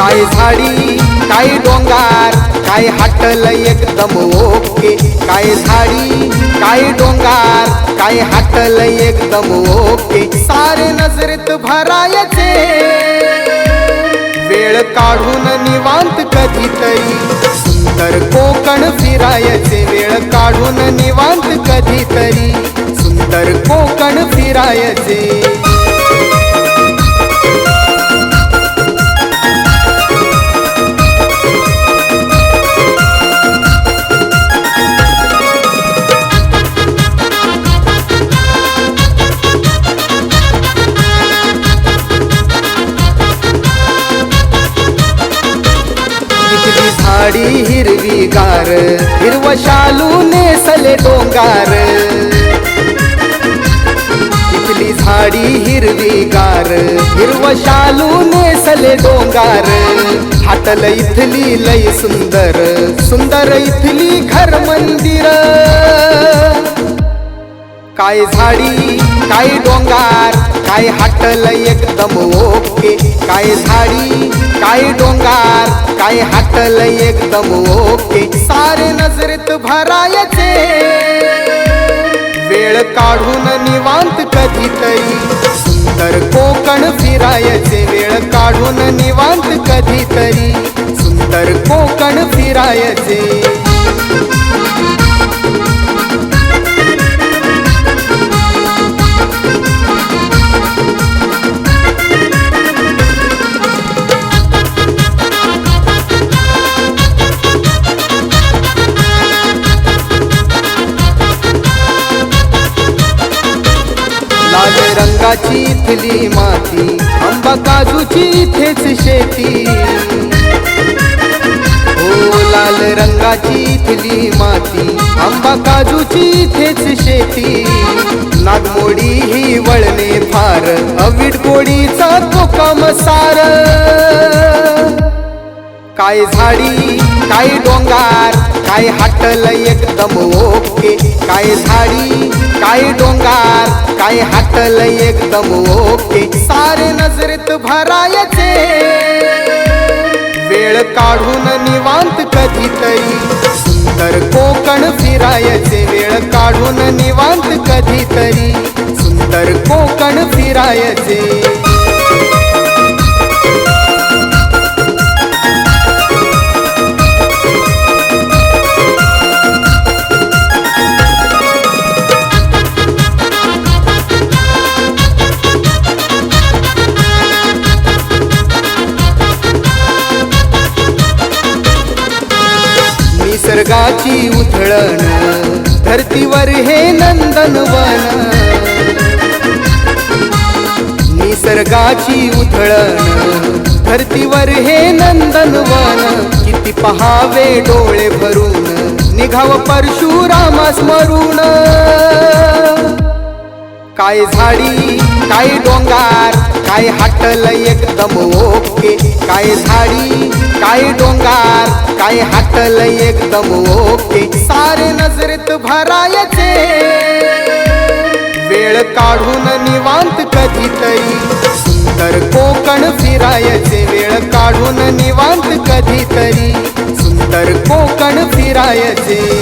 काय झाडी काय डोंगार काय हाटल एकदम ओके. काय झाडी काय डोंगार काय हाटल एकदम ओके. सारे नजरेत भरायचे. वेळ काढून निवांत कधीतरी सुंदर कोकण फिरायचे. वेळ काढून निवांत कधीतरी सुंदर कोकण फिरायचे. झाडी हिरवी गार हिरव शालू नेसले डोंगार. इथली झाडी हिरवी गार हिरव शालू नेसले डोंगार. हाटल इथली लय सुंदर सुंदर इथली घर मंदिर. काय झाडी काय डोंगार काय हाटल एकदम ओके. काय झाडी काय डोंगार काय हाटल एकदम ओके. सारे नजरेत भरायचे. वेळ काढून निवांत कधीतरी सुंदर कोकण फिरायचे. वेळ काढून निवांत कधीतरी सुंदर कोकण फिरायचे. रंगाची इथली माती आंबा काजूची इथेच शेती. हो लाल रंगाची इथली माती आंबा काजूची इथेच शेती. नागमोडी ही वळणे फार अविड कोळीचा तो कामसार काय झाडी काय डोंगार काय हाटल एकदम ओके. काय झाडी काय डोंगार काय हाटल एकदम ओके. सारे नजरेत भरायचे. वेळ काढून निवांत कधीतरी सुंदर कोकण फिरायचे. वेळ काढून निवांत कधीतरी सुंदर कोकण फिरायचे. निसर्गाची उधळण धरतीवर हे नंदनवन निसर्गाची उधळण धरतीवर हे नंदनवन किती पहावे डोळे भरून निघाव परशुरामा स्मरून. काय झाडी काय डोंगार काय हाटल एकदम ओके? काय झाडी काय डोंगार? काय हाटल एकदम ओके? सारे नजरेत भरायचे. वेळ काढून निवांत कधीतरी सुंदर कोकण फिरायचे. वेळ काढून निवांत कधीतरी सुंदर कोकण फिरायचे.